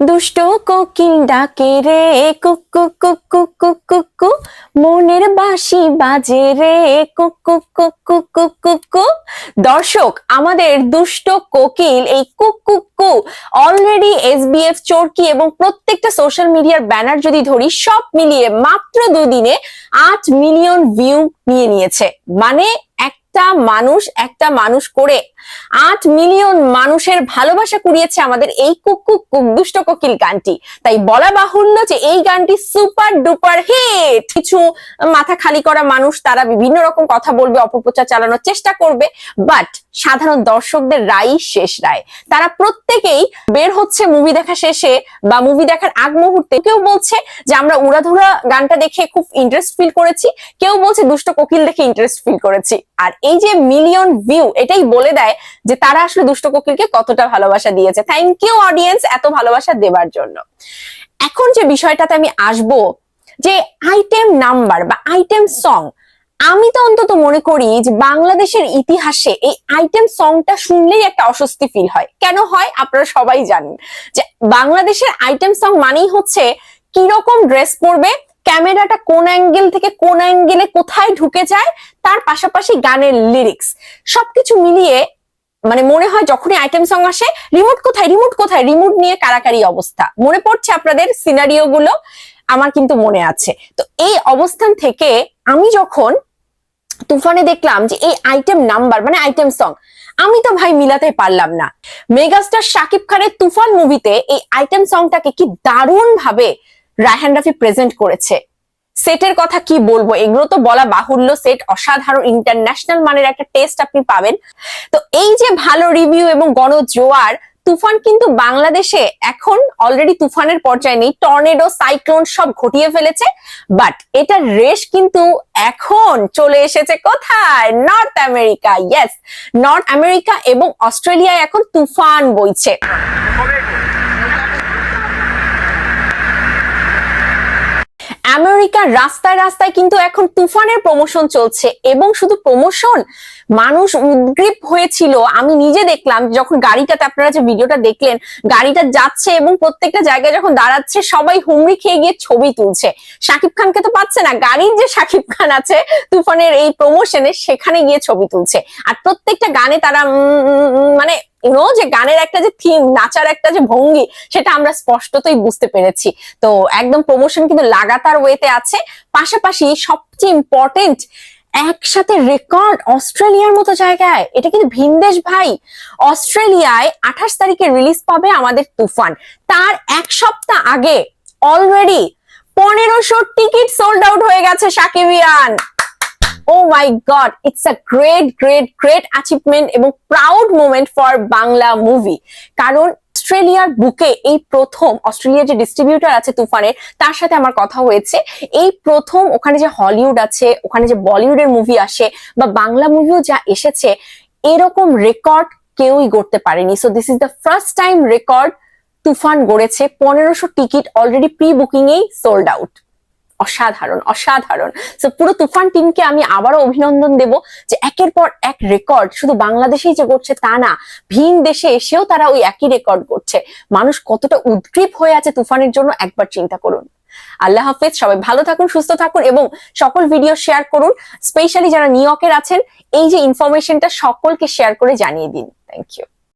দুষ্ট কোকিল ডাকে রে কুকু কুকু কুকু কু মনের বাঁশি বাজে রে কুকু কুকু কুকু কু দর্শক আমাদের দুষ্ট কোকিল এই কুকু কু অলরেডি এসবিএফ চরকি এবং প্রত্যেকটা সোশ্যাল মিডিয়ার ব্যানার যদি ধরি সব মিলিয়ে মাত্র দুদিনে আট মিলিয়ন ভিউ নিয়ে নিয়েছে মানে একটা মানুষ একটা মানুষ করে আট মিলিয়ন মানুষের ভালোবাসা কুড়িয়েছে আমাদের এই কুকু কুক দুষ্ট কোকিল গানটি। তাই বলা বাহুল্য যে এই গানটি সুপার ডুপার হিট। কিছু মাথা খালি করা মানুষ তারা বিভিন্ন রকম কথা বলবে, অপপ্রচার চালানোর চেষ্টা করবে বাট সাধারণ দর্শকদের রায় শেষ রায়। তারা প্রত্যেকেই বের হচ্ছে মুভি দেখা শেষে বা মুভি দেখার আগ মুহূর্তে। কেউ বলছে যে আমরা উড়াধুরা গানটা দেখে খুব ইন্টারেস্ট ফিল করেছি, কেউ বলছে দুষ্ট কোকিল দেখে ইন্টারেস্ট ফিল করেছি। আর এই যে মিলিয়ন ভিউ এটাই বলে দেয় যে তারা আসলে দুষ্ট কোকিলকে কতটা ভালোবাসা দিয়েছে। থ্যাংক ইউ অডিয়েন্স এত ভালোবাসা দেবার জন্য। এখন যে বিষয়টাতে আমি আসব, যে আইটেম নাম্বার বা আইটেম সং আমি তো অন্তত মনে করি যে বাংলাদেশের ইতিহাসে এই আইটেম সংটা শুনলেই একটা অস্বস্তি ফিল হয়। কেন হয়? আপনারা সবাই জানেন। যে বাংলাদেশের আইটেম সং মানেই হচ্ছে কীরকম ড্রেস পরবে, ক্যামেরাটা কোন অ্যাঙ্গেল থেকে কোন অ্যাঙ্গেলে কোথায় ঢুকে যায়, তার পাশাপাশি গানের লিরিক্স সবকিছু মিলিয়ে মানে মনে হয় যখনই আইটেম সং আসে রিমোট কোথায় রিমোট কোথায় রিমোট নিয়ে কারাকারি অবস্থা। মনে পড়ছে আপনাদের সিনারিও গুলো? আমার কিন্তু মনে আছে। তো এই অবস্থান থেকে আমি যখন তুফানে দেখলাম যে এই আইটেম নাম্বার মানে আইটেম সং আমি তো ভাই মিলাতে পারলাম না। মেগাস্টার শাকিব খানের তুফান মুভিতে এই আইটেম সংটাকে কি দারুণ ভাবে রায়হান রাফি প্রেজেন্ট করেছে। সেটের কথা কি বলব? এগুলো তো বলা বাহুল্য সেট অসাধারণ ইন্টারন্যাশনাল মানের একটা টেস্ট আপনি পাবেন। তো এই যে ভালো রিভিউ এবং গণজোয়ার তুফান কিন্তু বাংলাদেশে এখন অলরেডি তুফানের পর্যায়ে নেই। টর্নেডো সাইক্লোন সব ঘটিয়ে ফেলেছে। বাট এটার রেশ কিন্তু এখন চলে এসেছে কোথায়? North America yes North America এবং অস্ট্রেলিয়ায় এখন তুফান বইছে। আমেরিকার রাস্তায় রাস্তায় কিন্তু এখন তুফানের প্রমোশন চলছে এবং শুধু প্রমোশন মানুষ উদ্গ্রীব হয়েছিল। আমি নিজে দেখলাম যখন গাড়িটাতে আপনারা যে ভিডিওটা দেখলেন, গাড়িটা যাচ্ছে এবং প্রত্যেকটা জায়গায় যখন দাঁড়াচ্ছে, সবাই হুমড়ি খেয়ে গিয়ে ছবি তুলছে। শাকিব খানকে তো পাচ্ছে না, গাড়ির যে শাকিব খান আছে তুফানের এই প্রমোশনে সেখানে গিয়ে ছবি তুলছে। আর প্রত্যেকটা গানে তারা মানে ইউনো যে গানের একটা যে থিম নাচার একটা যে ভঙ্গি, সেটা আমরা স্পষ্টতই বুঝতে পেরেছি। তো একদম প্রমোশন কিন্তু লাগাতার ওয়েতে আছে। পাশাপাশি সবচেয়ে ইম্পর্টেন্ট একসাথে রেকর্ড অস্ট্রেলিয়ার মতো জায়গায়। এটা কিন্তু ভিনদেশ ভাই। অস্ট্রেলিয়ায় আঠাশ তারিখে রিলিজ পাবে আমাদের তুফান। তার এক সপ্তাহ আগে অলরেডি পনেরোশো টিকিট সোল্ড আউট হয়ে গেছে Shakibian oh my god it's a great great great achievement এবং proud moment for Bangla movie কারণ অস্ট্রেলিয়ার বুকে এই প্রথম, অস্ট্রেলিয়ার যে ডিস্ট্রিবিউটর আছে তুফানের, তার সাথে আমার কথা হয়েছে। এই প্রথম ওখানে যে হলিউড আছে, ওখানে যে বলিউডের মুভি আসে বা বাংলা মুভিও যা এসেছে, এরকম রেকর্ড কেউই গড়তে পারেনি। So this is the first time record Toofan গড়েছে। পনেরোশো টিকিট অলরেডি প্রি বুকিং এই সোল্ড আউট অসাধারণ অসাধারণ। পুরো তুফান টিমকে আমি আবারও অভিনন্দন দেব যে একের পর এক রেকর্ড শুধু বাংলাদেশেই যে করছে তা না, ভিন দেশে এসেও তারা ওই একই রেকর্ড করছে। মানুষ কতটা উদ্গ্রীব হয়ে আছে তুফানের জন্য একবার চিন্তা করুন। আল্লাহ হাফেজ, সবাই ভালো থাকুন, সুস্থ থাকুন এবং সকল ভিডিও শেয়ার করুন স্পেশালি যারা নিউ আছেন, এই যে ইনফরমেশনটা সকলকে শেয়ার করে জানিয়ে দিন। Thank you